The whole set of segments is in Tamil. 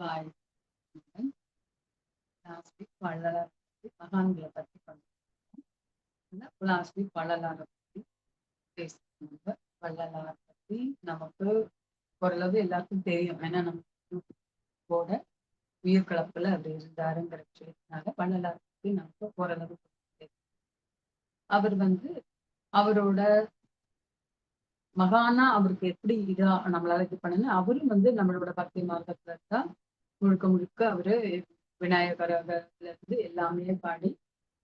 பாய் லாஸ்ட் வீக் வள்ளலார் பத்தி மகான்களை பத்தி பண்ணிருக்கோம். லாஸ்ட் வீக் வள்ளலாரை பத்தி பேசினாங்க வள்ளலார் பத்தி நமக்கு ஓரளவு எல்லாருக்கும் தெரியும். ஏன்னா நம்ம கூட உயிர் கலப்புல அப்படி இருந்தாருங்கிற விஷயத்தினால வள்ளலார் பத்தி நமக்கு ஓரளவு தெரியும். அவர் வந்து அவரோட மகானா அவருக்கு எப்படி இதா நம்மளால இது பண்ணணும் அவரும் வந்து நம்மளோட பக்தி மார்க்கத்துல தான் முழுக்க முழுக்க அவரு விநாயகரில் இருந்து எல்லாமே பாடி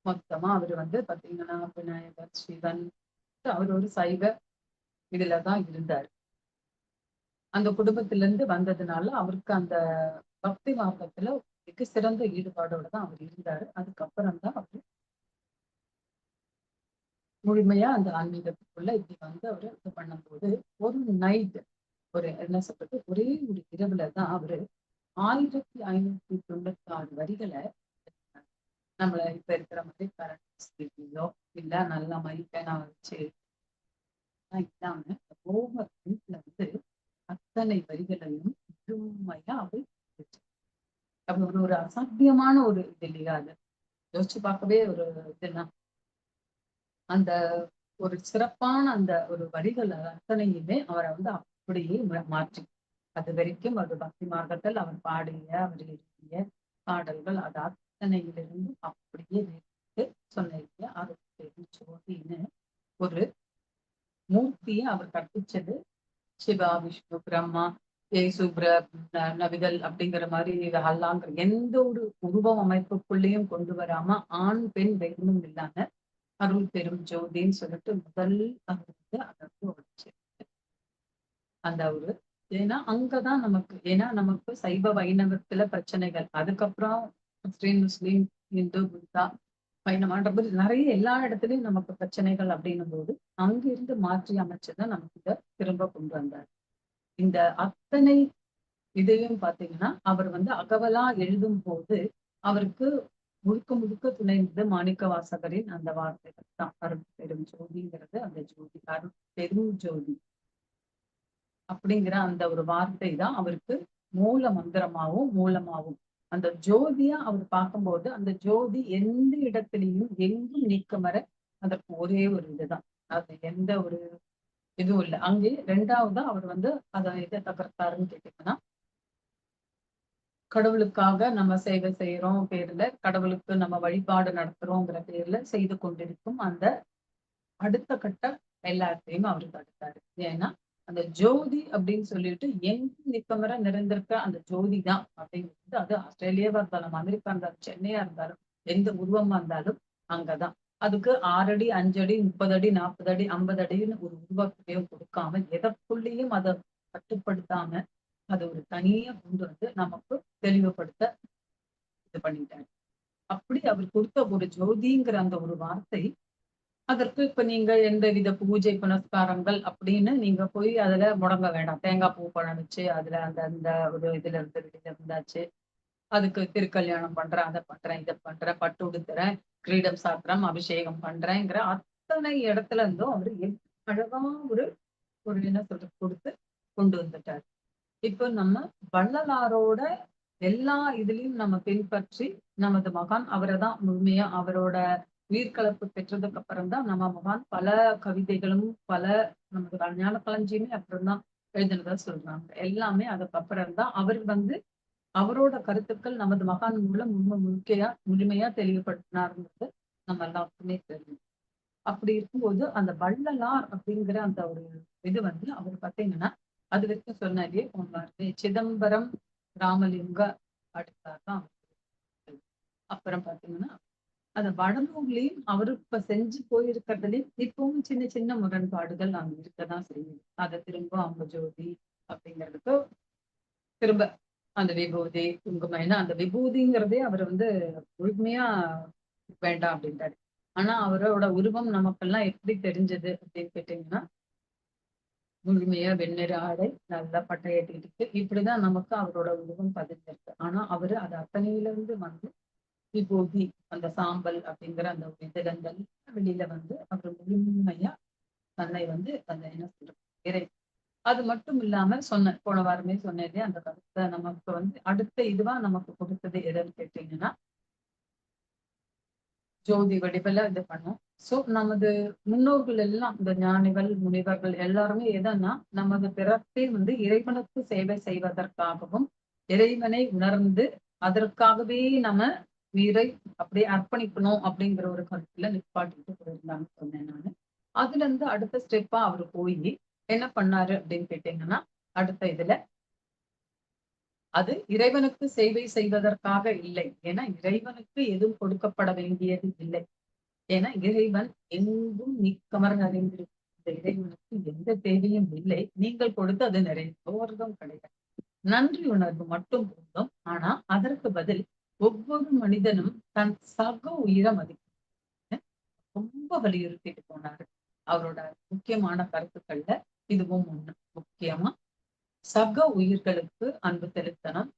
மொத்தமா அவர் வந்து பாத்தீங்கன்னா விநாயகர் சிவன் அவர் ஒரு சைவ இதுலதான் இருந்தார். அந்த குடும்பத்துல இருந்து வந்ததுனால அவருக்கு அந்த பக்தி மார்க்கத்துல மிக சிறந்த ஈடுபாடோட தான் அவர் இருந்தாரு. அதுக்கப்புறம் தான் அவரு முழுமையா அந்த ஆன்மீகத்துக்குள்ள இப்படி வந்து அவரு இது பண்ணும்போது ஒரு நைட் ஒரு என்ன சொல்றது ஒரே ஒரு இரவுல தான் அவரு ஆயிரத்தி ஐநூத்தி தொண்ணூத்தி ஆறு வரிகளை நம்மள இப்ப இருக்கிற மாதிரி கரண்ட் இல்ல நல்ல மாதிரி பேனா வச்சு இல்லாம ஓவர் வந்து அத்தனை வரிகளையும் முழுமையா அவை அப்படி ஒரு ஒரு அசாத்தியமான ஒரு இது இல்லையா அது. யோசிச்சு பார்க்கவே ஒரு இதுனா அந்த ஒரு சிறப்பான அந்த ஒரு வரிகள் அத்தனையுமே அவரை வந்து அப்படியே மாற்றி அது வரைக்கும் அவர் பக்தி மார்க்கத்தில் அவர் பாடிய அவர் எழுதிய பாடல்கள் அது அத்தனையிலிருந்து அப்படியே நிறுத்து சொன்னிருக்க அது ஜோதின்னு ஒரு மூர்த்தியை அவர் கற்பிச்சது சிவா விஷ்ணு பிரம்மா ஏசு நவிதல் அப்படிங்கிற மாதிரி அல்லாங்கிற எந்த ஒரு உருவம் அமைப்புக்குள்ளேயும் கொண்டு வராம ஆண் பெண் வெகுமும் இல்லாம அருள் பெரும் ஜோதின்னு சொல்லிட்டு முதல் அவர் வந்து அதற்கு உழைச்சு அந்த ஒரு ஏன்னா அங்கதான் நமக்கு ஏன்னா நமக்கு சைவ வைணவத்துல பிரச்சனைகள். அதுக்கப்புறம் முஸ்லீம் முஸ்லீம் இந்து புத்தா வைணவன்ற நிறைய எல்லா இடத்துலயும் நமக்கு பிரச்சனைகள் அப்படின்னும் போது அங்கிருந்து மாற்றி அமைச்சுதான் நமக்கு இதை திரும்ப கொண்டு வந்தார். இந்த அத்தனை இதையும் பாத்தீங்கன்னா அவர் வந்து அகவலா எழுதும் போது அவருக்கு முழுக்க முழுக்க துணைந்தது மாணிக்க வாசகரின் அந்த வார்த்தைகள் தான். அருள் பெரும் ஜோதிங்கிறது அந்த ஜோதி அருள் பெரும் ஜோதி. அப்படிங்கிற அந்த ஒரு வார்த்தை தான் அவருக்கு மூல மந்திரமாவும் மூலமாகவும். அந்த ஜோதியா அவர் பார்க்கும்போது அந்த ஜோதி எந்த இடத்துலயும் எங்கும் நீக்கமர அதற்கு ஒரே ஒரு இதுதான். அது எந்த ஒரு இதுவும் இல்லை. அங்கே ரெண்டாவதா அவர் வந்து அதை எதை தகர்த்தாருன்னு கேட்டீங்கன்னா கடவுளுக்காக நம்ம சேவை செய்யறோம் பேர்ல கடவுளுக்கு நம்ம வழிபாடு நடத்துறோங்கிற பேர்ல செய்து கொண்டிருக்கும் அந்த அடுத்த கட்ட எல்லாத்தையும் அவர் தடுத்தாரு ஏன்னா அந்த ஜோதி அப்படின்னு சொல்லிட்டு எங்க நிப்பமர நிறைந்திருக்க அந்த ஜோதி தான் அப்படிங்கிறது அது ஆஸ்திரேலியாவா இருந்தாலும் அமெரிக்கா இருந்தாலும் சென்னையா இருந்தாலும் எந்த உருவமா இருந்தாலும் அங்கதான். அதுக்கு ஆறு அடி அஞ்சு அடி முப்பது அடி நாற்பது அடி ஐம்பது அடின்னு ஒரு உருவத்தையும் கொடுக்காம எதற்குள்ளேயும் அதை கட்டுப்படுத்தாம அதை ஒரு தனியா கொண்டு வந்து நமக்கு தெளிவுபடுத்த இது பண்ணிட்டாரு. அப்படி அவர் கொடுத்த ஒரு ஜோதிங்கிற அந்த ஒரு வார்த்தை அதற்கு இப்ப நீங்க எந்த வித பூஜை புனஸ்காரங்கள் அப்படின்னு நீங்க போய் அதுல முடங்க வேண்டாம். தேங்காய் பூ பழம் வச்சு அதுல அந்த அந்த ஒரு இதுல இருந்து வெளியில இருந்தாச்சு. அதுக்கு திருக்கல்யாணம் பண்றேன் அதை பண்றேன் இதை பண்றேன் பட்டு உடுத்துறேன் கிரீடம் சாத்திரம் அபிஷேகம் பண்றேங்கிற அத்தனை இடத்துல இருந்தும் அவரு அழகா ஒரு ஒரு என்ன சொல்றது கொடுத்து கொண்டு வந்துட்டாரு. இப்போ நம்ம வள்ளலாரோட எல்லா இதுலயும் நம்ம பின்பற்றி நமது மகான் அவரை தான் முழுமையா அவரோட உயிர்கலப்பு பெற்றதுக்கு அப்புறம் தான் நம்ம மகான் பல கவிதைகளும் பல நமக்கு ஞான களஞ்சியுமே அப்புறம் தான் எழுதினதா சொல்றாங்க. எல்லாமே அதுக்கப்புறம் தான் அவர் வந்து அவரோட கருத்துக்கள் நமது மகான் மூலம் முழும முழுக்கையா முழுமையா தெளிவுபடுத்தினாருங்கிறது நம்ம எல்லாருக்குமே தெரியும். அப்படி இருக்கும்போது அந்த வள்ளலார் அப்படிங்கிற அந்த ஒரு இது வந்து அவர் பார்த்தீங்கன்னா அது வரைக்கும் சொன்னாலே போனாரு சிதம்பரம் ராமலிங்க அடுத்தார் தான் அப்புறம் பாத்தீங்கன்னா அத வடலூர்லயும் அவரு இப்ப செஞ்சு போயிருக்கிறதுலயும் இப்பவும் சின்ன சின்ன முரண்பாடுகள் அங்க இருக்கதான் செய்யும் அதை திரும்ப அவங்க ஜோதி அப்படிங்கிறதுக்கு திரும்ப அந்த விபூதி குங்குமம் ஏன்னா அந்த விபூதிங்கிறதே அவர் வந்து முழுமையா வேண்டாம் அப்படின்றாரு ஆனா அவரோட உருவம் நமக்கெல்லாம் எப்படி தெரிஞ்சது அப்படின்னு கேட்டீங்கன்னா முழுமையா வெண்ணிற ஆடை நல்லா பட்டையட்டிட்டு இப்படிதான் நமக்கு அவரோட உருவம் பதிஞ்சிருக்கு. ஆனா அவரு அது அத்தனையில இருந்து வந்து விபூதி அந்த சாம்பல் அப்படிங்கிற அந்த விதகங்கள் வெளியில வந்து அவர் முழுமையா தன்னை வந்து அந்த என்ன சொல்றது இறை. அது மட்டும் இல்லாம சொன்னேன் போன வாரமே சொன்னேன் அந்த கருத்தை நமக்கு வந்து அடுத்த இதுவா நமக்கு கொடுத்தது எதுன்னு கேட்டீங்கன்னா ஜோதி வடிவில் இது பண்ணும். சோ நமது முன்னோர்கள் எல்லாம் இந்த ஞானிகள் முனிவர்கள் எல்லாருமே எதன்னா நமது பிறப்பே வந்து இறைவனுக்கு சேவை செய்வதற்காகவும் இறைவனை உணர்ந்து அதற்காகவே நம்ம உயிரை அப்படியே அர்ப்பணிக்கணும் அப்படிங்கிற ஒரு கருத்துல நிப்பாட்டிட்டு போயிருந்தாங்க சொன்னேன் நானு. அதுல இருந்து அடுத்த ஸ்டெப்பா அவர் போய் என்ன பண்ணாரு அப்படின்னு கேட்டீங்கன்னா அடுத்த இதுல அது இறைவனுக்கு சேவை செய்வதற்காக இல்லை. ஏன்னா இறைவனுக்கு எதுவும் கொடுக்கப்பட வேண்டியது இல்லை. ஏன்னா இறைவன் எங்கும் நிக்கமர் நிறைந்திருக்கும் இந்த இறைவனுக்கு எந்த தேவையும் இல்லை. நீங்கள் கொடுத்து அது நிறைய நிறைந்தோர்தும் கிடையாது. நன்றி உணர்வு மட்டும் போதும். ஆனா அதற்கு பதில் ஒவ்வொரு மனிதனும் தன் சக உயிரை மதிக்கும். ரொம்ப வலியுறுத்திட்டு போனாரு. அவரோட முக்கியமான கருத்துக்கள்ல இதுவும் ஒண்ணு. முக்கியமா சக உயிர்களுக்கு அன்பு செலுத்தணும்.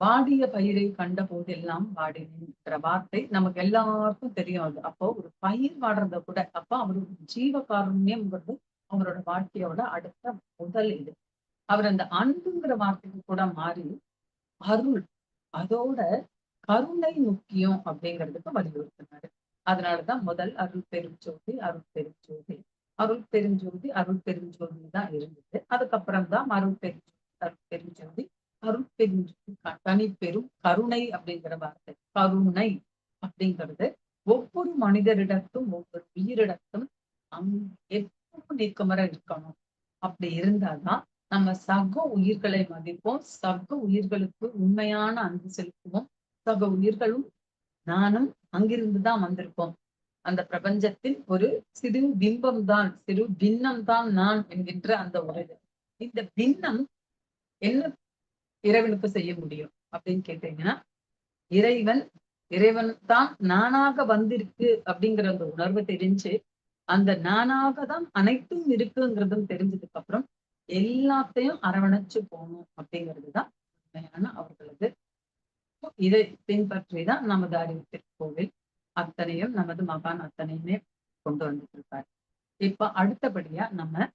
வாடிய பயிரை கண்ட போதெல்லாம் வாடினேன்ற வார்த்தை நமக்கு எல்லாருக்கும் தெரியும் அது. அப்போ ஒரு பயிர் வாடுறத கூட அப்ப அவரோட ஜீவகாருண்யம்ங்கிறது அவரோட வாழ்க்கையோட அடுத்த முதல் இது. அவர் அந்த அன்புங்கிற வார்த்தைக்கு கூட மாறி அருள் அதோட கருணை முக்கியம் அப்படிங்கிறதுக்கு வலியுறுத்தினாரு. அதனாலதான் முதல் அருள் பெருஞ்சோதி அருள் பெருஞ்சோதி அருள் பெருஞ்சோதி அருள் பெருஞ்சோதி தான் இருந்தது. அதுக்கப்புறம் தான் அருள் பெருஞ்சோதி அருள் பெருஞ்சோதி அருள் பெருஞ்சோதி தனி பெரும் கருணை அப்படிங்கிற வார்த்தை. கருணை அப்படிங்கிறது ஒவ்வொரு மனிதரிடத்தும் ஒவ்வொரு உயிரிடத்தும் அங் எப்பவும் நீக்கமர இருக்கணும். அப்படி இருந்தாதான் நம்ம சக உயிர்களை மதிப்போம் சக உயிர்களுக்கு உண்மையான அன்பு செலுத்துவோம். சக உயிர்களும் நானும் அங்கிருந்துதான் வந்திருக்கோம் அந்த பிரபஞ்சத்தின் ஒரு சிறு பிம்பம் தான் சிறு பின்னம் தான் நான் என்கின்ற அந்த ஒரு இந்த பின்னம் என்ன இறைவனுக்கு செய்ய முடியும் அப்படின்னு கேட்டீங்கன்னா இறைவன் இறைவன் தான் நானாக வந்திருக்கு அப்படிங்கிற அந்த உணர்வு தெரிஞ்சு அந்த நானாக தான் அனைத்தும் இருக்குங்கிறதும் தெரிஞ்சதுக்கு அப்புறம் எல்லாத்தையும் அரவணைச்சு போகணும் அப்படிங்கிறது தான் உண்மையான அவர்களது இதை பின்பற்றி தான் நமது அறிவித்திருக்கோவில் அத்தனையும் நமது மகான் அத்தனையுமே கொண்டு வந்துட்டு இருப்பார் இப்ப அடுத்தபடியா நம்ம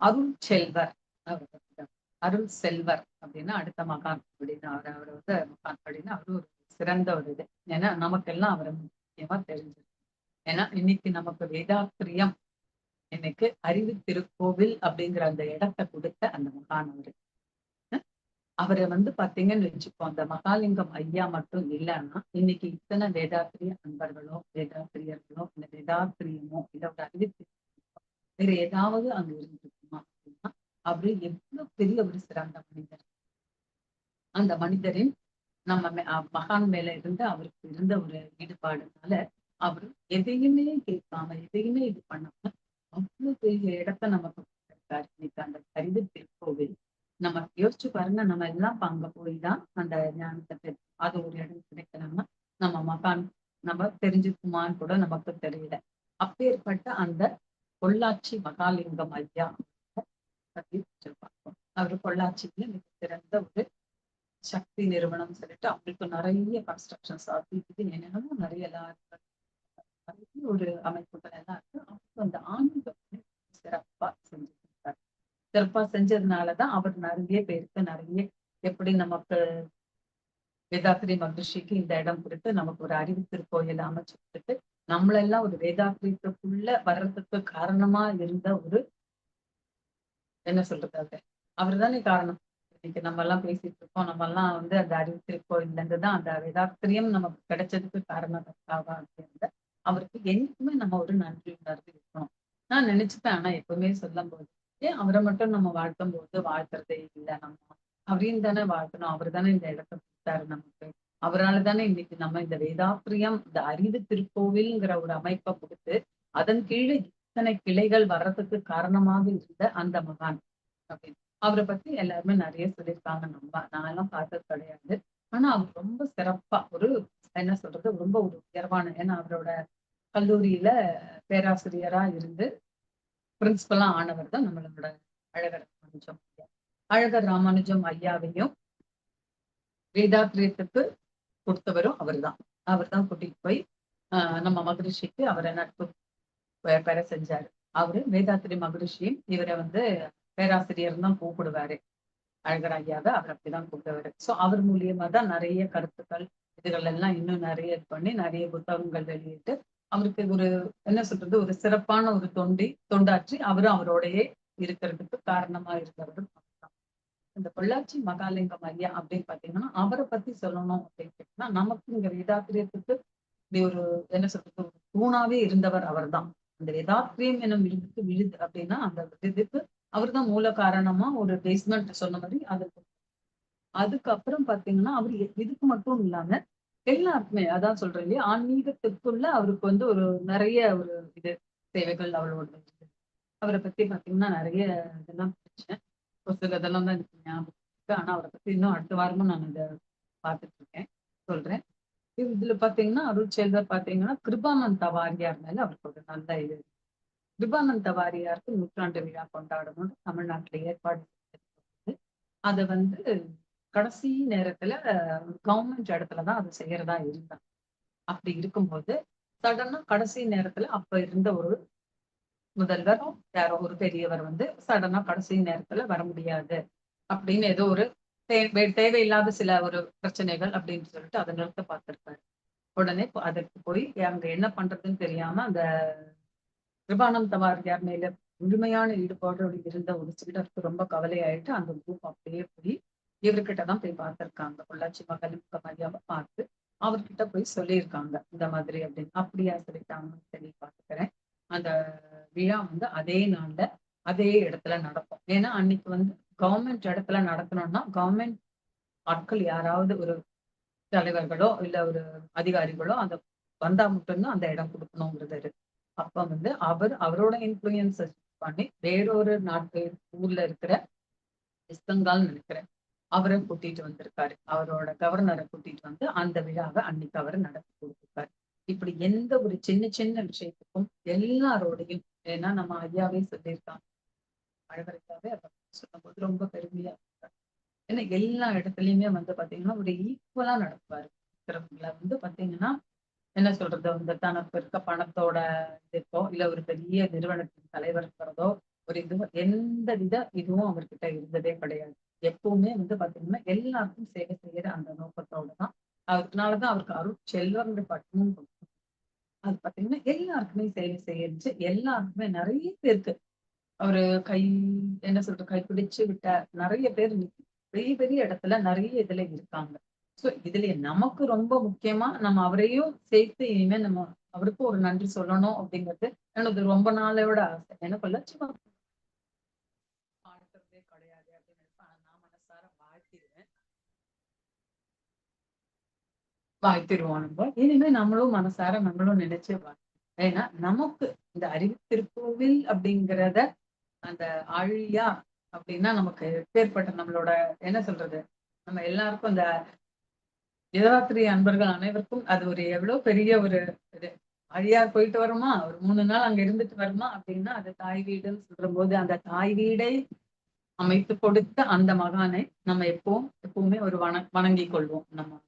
அருள் செல்வர் அருள் செல்வர் அப்படின்னா அடுத்த மகான் அப்படின்னு அவர் அவர் வந்து மகான் அப்படின்னு அவரு ஒரு சிறந்த ஒரு இது. ஏன்னா நமக்கெல்லாம் அவரை முக்கியமா தெரிஞ்சிருக்கும். ஏன்னா இன்னைக்கு நமக்கு வேதாத்திரியம் எனக்கு அறிவு திருக்கோவில் அப்படிங்கிற அந்த இடத்தை கொடுத்த அந்த மகான் அவரு அவரை வந்து பாத்தீங்கன்னு வச்சுக்கோ அந்த மகாலிங்கம் ஐயா மட்டும் இல்லைன்னா இன்னைக்கு இத்தனை வேதாத்திரிய அன்பர்களோ வேதாத்திரியர்களோ இந்த வேதாத்திரியமோ இதோட அறிவித்து வேற ஏதாவது அங்க இருந்திருக்குமா அப்படின்னா அவரு எவ்வளவு பெரிய ஒரு சிறந்த மனிதர். அந்த மனிதரின் நம்ம மகான் மேல இருந்து அவருக்கு இருந்த ஒரு ஈடுபாடுனால அவரு எதையுமே கேட்காம எதையுமே இது பண்ணாம அவ்வளவு பெரிய இடத்த நமக்கு கொடுத்திருக்காரு இன்னைக்கு அந்த அறிவு திருக்கோவில் நம்ம யோசிச்சு பாருங்க நம்ம எல்லாம் அங்க போய் தான் அந்த ஞானத்தை பெற்று அது ஒரு இடம் கிடைக்கலன்னா நம்ம மகான் நம்ம தெரிஞ்சுக்குமான்னு கூட நமக்கு தெரியல. அப்பேற்பட்ட அந்த பொள்ளாச்சி மகாலிங்கம் ஐயா பத்தி பார்ப்போம். அவர் பொள்ளாச்சியில மிக சிறந்த ஒரு சக்தி நிறுவனம் சொல்லிட்டு அவங்களுக்கு நிறைய கன்ஸ்ட்ரக்ஷன்ஸ் அது இது என்னென்னமோ நிறைய எல்லாரும் நிறைய ஒரு அமைப்புகள் எல்லாம் இருக்கு. அவருக்கு அந்த ஆன்மீகம் சிறப்பா செஞ்சிருக்காரு. சிறப்பா செஞ்சதுனாலதான் அவர் நிறைய பேருக்கு நிறைய எப்படி நமக்கு வேதாத்திரி மகிழ்ச்சிக்கு இந்த இடம் கொடுத்து நமக்கு ஒரு அறிவு திருக்கோயில் அமைச்சு கொடுத்துட்டு நம்மளெல்லாம் ஒரு வேதாத்திரியத்துக்குள்ள வர்றதுக்கு காரணமா இருந்த ஒரு என்ன சொல்றது அது? அவர் தானே காரணம். இன்னைக்கு நம்ம எல்லாம் பேசிட்டு இருக்கோம். நம்ம எல்லாம் வந்து அந்த அறிவு திருக்கோயில்ல இருந்து தான் அந்த வேதாத்திரியம் நமக்கு கிடைச்சதுக்கு காரணம் அப்படின்ற அவருக்கு என்னைக்குமே நம்ம ஒரு நன்றி உணர்வு இருக்கணும். நான் நினைச்சுப்பேன் ஆனா எப்பவுமே சொல்லும் போது ஏன் அவரை மட்டும் நம்ம வாழ்த்தும் போது வாழ்த்துறதே இல்லை நம்ம. அவரையும் தானே வாழ்த்தணும். அவர் தானே இந்த இடத்த கொடுத்தாரு நமக்கு. அவரால் தானே இன்னைக்கு நம்ம இந்த வேதாப்பிரியம் இந்த அறிவு திருக்கோவில்ங்கிற ஒரு அமைப்பை கொடுத்து அதன் கீழே இத்தனை கிளைகள் வர்றதுக்கு காரணமாக இருந்த அந்த மகான். அப்படின்னு. அவரை பத்தி எல்லாருமே நிறைய சொல்லியிருக்காங்க நம்ம நான் எல்லாம் பார்த்தது கிடையாது. ஆனா அவர் ரொம்ப சிறப்பா ஒரு என்ன சொல்றது ரொம்ப ஒரு உயர்வான ஏன்னா அவரோட கல்லூரியில பேராசிரியரா இருந்து பிரின்சிபலா ஆனவர் தான் நம்மளோட அழகர் ராமானுஜம் ஐயா. அழகர் ராமானுஜம் ஐயாவையும் வேதாத்திரியத்துக்கு கொடுத்தவரும் அவர் தான் அவர் தான் கூட்டிட்டு போய் ஆஹ் நம்ம மகரிஷிக்கு அவரை நட்பு பெற செஞ்சாரு. அவரு வேதாத்திரி மகரிஷியும் இவரை வந்து பேராசிரியர் தான் கூப்பிடுவாரு. அழகர் ஐயாவை அவர் அப்படிதான் கூப்பிடுவாரு. சோ அவர் மூலியமா தான் நிறைய கருத்துக்கள் இதுகள் எல்லாம் இன்னும் நிறைய இது பண்ணி நிறைய புத்தகங்கள் வெளியிட்டு அவருக்கு ஒரு என்ன சொல்றது ஒரு சிறப்பான ஒரு தொண்டி தொண்டாற்றி அவரும் அவரோடையே இருக்கிறதுக்கு காரணமா இருக்கிறது இந்த பொள்ளாச்சி மகாலிங்கம் ஐயா அப்படின்னு பாத்தீங்கன்னா அவரை பத்தி சொல்லணும் அப்படின்னு கேட்டீங்கன்னா நமக்கு இங்க வேதாத்திரியத்துக்கு இப்படி ஒரு என்ன சொல்றது ஒரு தூணாவே இருந்தவர் அவர்தான். அந்த வேதாத்திரியம் எனும் விழுதுக்கு விழுது அப்படின்னா அந்த விருதுக்கு அவர்தான் மூல காரணமா ஒரு பேஸ்மெண்ட் சொன்ன மாதிரி அதுக்கு அதுக்கப்புறம் பாத்தீங்கன்னா அவர் இதுக்கு மட்டும் இல்லாம எல்லாருக்குமே அதான் சொல்றேன் இல்லையா? ஆன்மீகத்துக்குள்ள அவருக்கு வந்து ஒரு நிறைய ஒரு இது சேவைகள் அவளோட அவரை பத்தி பாத்தீங்கன்னா நிறைய இதெல்லாம் படிச்சேன். புஸ்தகம் இதெல்லாம் தான் எனக்கு ஞாபகம் இருக்கு. ஆனா அவரை பத்தி இன்னும் அடுத்த வாரமும் நான் இதை பார்த்துட்டு இருக்கேன். சொல்றேன். இதுல பாத்தீங்கன்னா அருள் செல்வர் பாத்தீங்கன்னா கிருபானந்த வாரியார் மேல அவருக்கு ஒரு நல்ல இது. கிருபானந்த வாரியாருக்கு நூற்றாண்டு விழா கொண்டாடணும்னு தமிழ்நாட்டுல ஏற்பாடு அதை வந்து கடைசி நேரத்துல கவர்மெண்ட் இடத்துலதான் அது செய்யறதா இருந்தாங்க அப்படி இருக்கும்போது சடனா கடைசி நேரத்துல அப்ப இருந்த ஒரு முதல்வரும் யாரோ ஒரு பெரியவர் வந்து சடனா கடைசி நேரத்துல வர முடியாது அப்படின்னு ஏதோ ஒரு தே தேவையில்லாத சில ஒரு பிரச்சனைகள் அப்படின்னு சொல்லிட்டு அதை நிறுத்த பார்த்திருக்காரு உடனே அதுக்கு அதற்கு போய் அங்க என்ன பண்றதுன்னு தெரியாம அந்த கிருபானந்த வாரியார் மேல முழுமையான ஈடுபாடோடு இருந்த ஒரு சீடருக்கு ரொம்ப கவலையாயிட்டு அந்த குரூப் அப்படியே போய் இவர்கிட்ட தான் போய் பார்த்திருக்காங்க. பொள்ளாச்சி மகளிர் மரியாம பார்த்து அவர்கிட்ட போய் சொல்லியிருக்காங்க. இந்த மாதிரி அப்படின்னு. அப்படியா சொல்லிட்டாங்கன்னு சொல்லி பார்த்துக்கிறேன். அந்த விழா வந்து அதே நாள்ல அதே இடத்துல நடக்கும். ஏன்னா அன்னைக்கு வந்து கவர்மெண்ட் இடத்துல நடத்தணும்னா கவர்மெண்ட் ஆட்கள் யாராவது ஒரு தலைவர்களோ இல்ல ஒரு அதிகாரிகளோ அந்த வந்தா மட்டும்தான் அந்த இடம் கொடுக்கணுங்கிறது இருக்கு. அப்ப வந்து அவர் அவரோட இன்ஃபுளுயன்ஸ் பண்ணி வேறொரு நாட்டு ஊர்ல இருக்கிற வெஸ்ட் பெங்கால் நினைக்கிறேன். அவரும் கூட்டிட்டு வந்திருக்காரு. அவரோட கவர்னரை கூட்டிட்டு வந்து அந்த விழாவை அன்னைக்கு அவர் நடத்தி கொடுத்திருக்காரு. இப்படி எந்த ஒரு சின்ன சின்ன விஷயத்துக்கும் எல்லாரோடையும் ஏன்னா நம்ம ஐயாவே சொல்லியிருக்காங்க. அழகரையாவே அதை சொல்லும்போது ரொம்ப பெருமையா இருக்காரு ஏன்னா எல்லா இடத்துலயுமே வந்து பாத்தீங்கன்னா ஒரு ஈக்குவலா நடத்துவாரு. இருக்கிறவங்கள வந்து பாத்தீங்கன்னா என்ன சொல்றது? வந்து தனக்கு இருக்க பணத்தோட இருக்கோ இல்ல ஒரு பெரிய நிறுவனத்தின் தலைவர் இருக்கிறதோ ஒரு இது எந்த வித இதுவும் அவர்கிட்ட இருந்ததே கிடையாது. எப்பவுமே வந்து பாத்தீங்கன்னா எல்லாருக்கும் சேவை செய்யற அந்த நோக்கத்தோட தான். அதனாலதான் அவருக்கு அருள் செல்வங்கிற பட்டமும் கொடுக்கும். அது பாத்தீங்கன்னா எல்லாருக்குமே சேவை செய்யறது எல்லாருக்குமே நிறைய பேருக்கு. அவரு கை என்ன சொல்றது கை பிடிச்சு விட்ட நிறைய பேர் பெரிய பெரிய இடத்துல நிறைய இதுல இருக்காங்க. சோ இதுல நமக்கு ரொம்ப முக்கியமா நம்ம அவரையும் சேர்த்து இனிமே நம்ம அவருக்கும் ஒரு நன்றி சொல்லணும் அப்படிங்கிறது எனது ரொம்ப நாளோட ஆசை. எனக்கு லட்சமா பார்க்கறதே கிடையாது அப்படின்னு நினைப்பேன். ஆனா நான் மனசார வாழ்த்திடுவேன் வாழ்த்திடுவோம் நம்ம. இனிமே நம்மளும் மனசார நம்மளும் நினைச்சு ஏன்னா நமக்கு இந்த அறிவு திருக்கோவில் அப்படிங்கிறத அந்த ஆழியா அப்படின்னா நமக்கு பேர்பட்ட நம்மளோட என்ன சொல்றது? நம்ம எல்லாருக்கும் இந்த வேதாத்திரி அன்பர்கள் அனைவருக்கும் அது ஒரு எவ்வளவு பெரிய ஒரு இது. அழியார் போயிட்டு வருமா? ஒரு மூணு நாள் அங்க இருந்துட்டு வருமா? அப்படின்னா அது தாய் வீடுன்னு சொல்ற போது அந்த தாய் வீடை அமைத்து கொடுத்த அந்த மகானை நம்ம எப்பவும் எப்பவுமே ஒரு வண வணங்கி கொள்வோம் நம்ம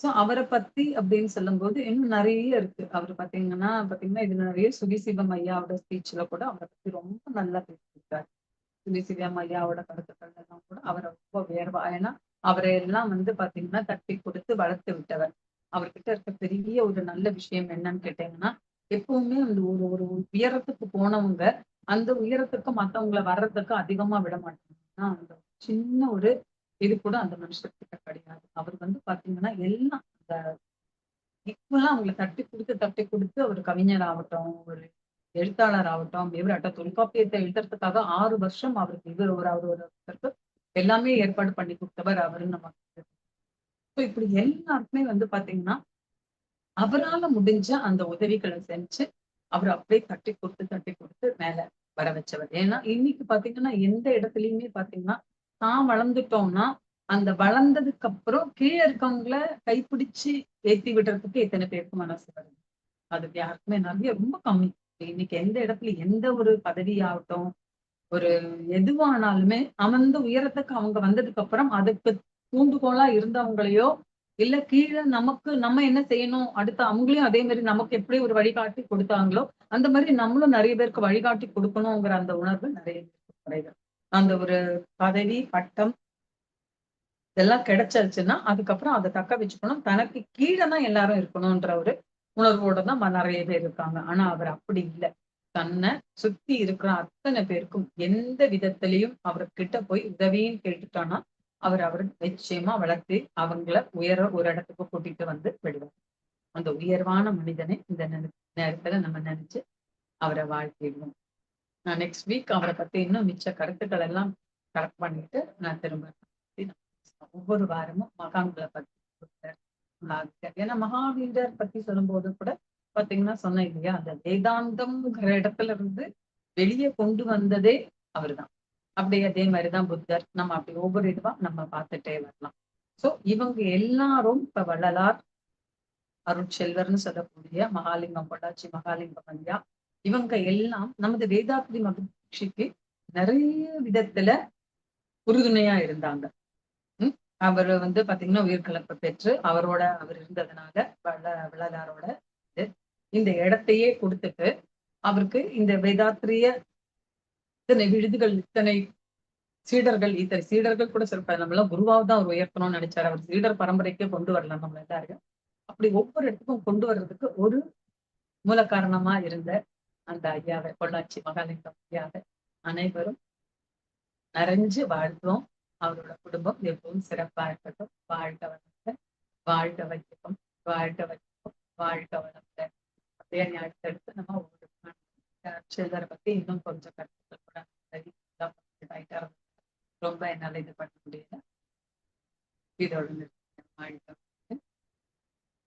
சோ அவரை பத்தி அப்படின்னு சொல்லும் போது இன்னும் நிறைய இருக்கு. அவர் பாத்தீங்கன்னா பாத்தீங்கன்னா இது நிறைய சுகிசிவம் ஐயாவோட ஸ்பீச்ல கூட அவரை பத்தி ரொம்ப நல்லா பேசியிருக்காரு. சுகிசிவம் ஐயாவோட கருத்துக்கள் எல்லாம் கூட அவரை ரொம்ப வேர்வா ஏன்னா அவரை எல்லாம் வந்து பாத்தீங்கன்னா தட்டி கொடுத்து வளர்த்து விட்டவர். அவர்கிட்ட இருக்க பெரிய ஒரு நல்ல விஷயம் என்னன்னு கேட்டீங்கன்னா எப்பவுமே அந்த ஒரு ஒரு உயரத்துக்கு போனவங்க அந்த உயரத்துக்கு மத்தவங்கள வர்றதுக்கு அதிகமா விட மாட்டாங்க. அந்த சின்ன ஒரு இது கூட அந்த மனுஷர்கிட்ட கிடையாது. அவர் வந்து பாத்தீங்கன்னா எல்லாம் அந்த ஈக்குவலா அவங்களை தட்டி கொடுத்து தட்டி கொடுத்து ஒரு கவிஞர் ஆகட்டும் ஒரு எழுத்தாளர் ஆகட்டும் இவராட்ட தொல்காப்பியத்தை எழுதுறதுக்காக ஆறு வருஷம் அவருக்கு இவர் ஒரு அவர் ஒருத்தருக்கு எல்லாமே ஏற்பாடு பண்ணி கொடுத்தவர் அவருன்னு நமக்கு ஸோ இப்படி எல்லாருக்குமே வந்து பாத்தீங்கன்னா அவரால முடிஞ்ச அந்த உதவிகளை செஞ்சு அவர் அப்படியே தட்டி கொடுத்து தட்டி கொடுத்து மேல வர வச்சவர். ஏன்னா இன்னைக்கு பாத்தீங்கன்னா எந்த இடத்துலயுமே பாத்தீங்கன்னா தான் வளர்ந்துட்டோம்னா அந்த வளர்ந்ததுக்கு அப்புறம் கீழே இருக்கவங்கள கைப்பிடிச்சு ஏத்தி விடுறதுக்கு எத்தனை பேருக்கு மனசு வருது? அது யாருக்குமே நிறைய ரொம்ப கம்மி. இன்னைக்கு எந்த இடத்துல எந்த ஒரு பதவி ஆகட்டும் ஒரு எதுவானாலுமே அமர்ந்து உயரத்துக்கு அவங்க வந்ததுக்கு அப்புறம் அதுக்கு தூண்டுகோலா இருந்தவங்களையோ இல்ல கீழே நமக்கு நம்ம என்ன செய்யணும் அடுத்து அவங்களையும் அதே மாதிரி நமக்கு எப்படி ஒரு வழிகாட்டி கொடுத்தாங்களோ அந்த மாதிரி நம்மளும் நிறைய பேருக்கு வழிகாட்டி கொடுக்கணுங்கிற அந்த உணர்வு நிறைய பேருக்கு குறைகள் அந்த ஒரு பதவி பட்டம் இதெல்லாம் கிடைச்சிருச்சுன்னா அதுக்கப்புறம் அதை தக்க வச்சுக்கணும். தனக்கு கீழே தான் எல்லாரும் இருக்கணும்ன்ற ஒரு உணர்வோட தான் நிறைய பேர் இருக்காங்க. ஆனா அவர் அப்படி இல்லை. தன்னை சுத்தி இருக்கிற அத்தனை பேருக்கும் எந்த விதத்திலையும் அவர்கிட்ட போய் உதவின்னு கேட்டுட்டானா அவர் அவர் நிச்சயமா வளர்த்து அவங்கள உயர ஒரு இடத்துக்கு கூட்டிட்டு வந்து விடுவார். அந்த உயர்வான மனிதனை இந்த நேரத்துல நம்ம நினைச்சு அவரை வாழ்த்திடுவோம் நான் நெக்ஸ்ட் வீக் அவரை பத்தி இன்னும் மிச்ச கருத்துக்கள் எல்லாம் கரெக்ட் பண்ணிட்டு நான் திரும்ப ஒவ்வொரு வாரமும் மகான்களை பத்தி ஏன்னா மகாவீரர் பத்தி சொல்லும்போது கூட பாத்தீங்கன்னா சொன்னேன் இல்லையா அந்த வேதாந்தம்ங்கிற இடத்துல இருந்து வெளியே கொண்டு வந்ததே அவர்தான். அப்படி அதே மாதிரிதான் புத்தர். நம்ம அப்படி ஒவ்வொரு இதுவா நம்ம பார்த்துட்டே வரலாம். சோ இவங்க எல்லாரும் இப்ப வள்ளலார் அருட்செல்வர்னு சொல்லக்கூடிய மகாலிங்கம் பொள்ளாச்சி மகாலிங்கம் ஐயா இவங்க எல்லாம் நமது வேதாத்ரி மகிழ்ச்சிக்கு நிறைய விதத்துல உறுதுணையா இருந்தாங்க. உம் அவர் வந்து பாத்தீங்கன்னா உயிர்கலப்பை பெற்று அவரோட அவர் இருந்ததுனால வள வள்ளலாரோட இந்த இடத்தையே கொடுத்துட்டு அவருக்கு இந்த வேதாத்திரிய இத்தனை விழுதுகள் இத்தனை சீடர்கள் இத்தனை சீடர்கள் கூட சிறப்பாக நம்ம எல்லாம் குருவாவை தான் அவர் உயர்த்தணும்னு நினைச்சாரு. அவர் சீடர் பரம்பரைக்கே கொண்டு வரலாம் நம்ம எல்லாரையும். அப்படி ஒவ்வொரு இடத்துக்கும் கொண்டு வர்றதுக்கு ஒரு மூல காரணமா இருந்த அந்த ஐயாவை பொள்ளாச்சி மகாலிங்கம் ஐயாவை அனைவரும் நிறைஞ்சு வாழ்த்துவோம் அவரோட குடும்பம் எப்பவும் சிறப்பா இருக்கட்டும். வாழ்க வளமுடன் வாழ்க வைக்கணும் வாழ்க வைக்கணும் வாழ்க வளமுடன். அப்படியே அடுத்தடுத்து நம்ம ஒவ்வொரு சிலரை பத்தி இன்னும் கொஞ்சம் கருத்துக்கள் கூட ரொம்ப என்னால இது பண்ண முடியல. இதோட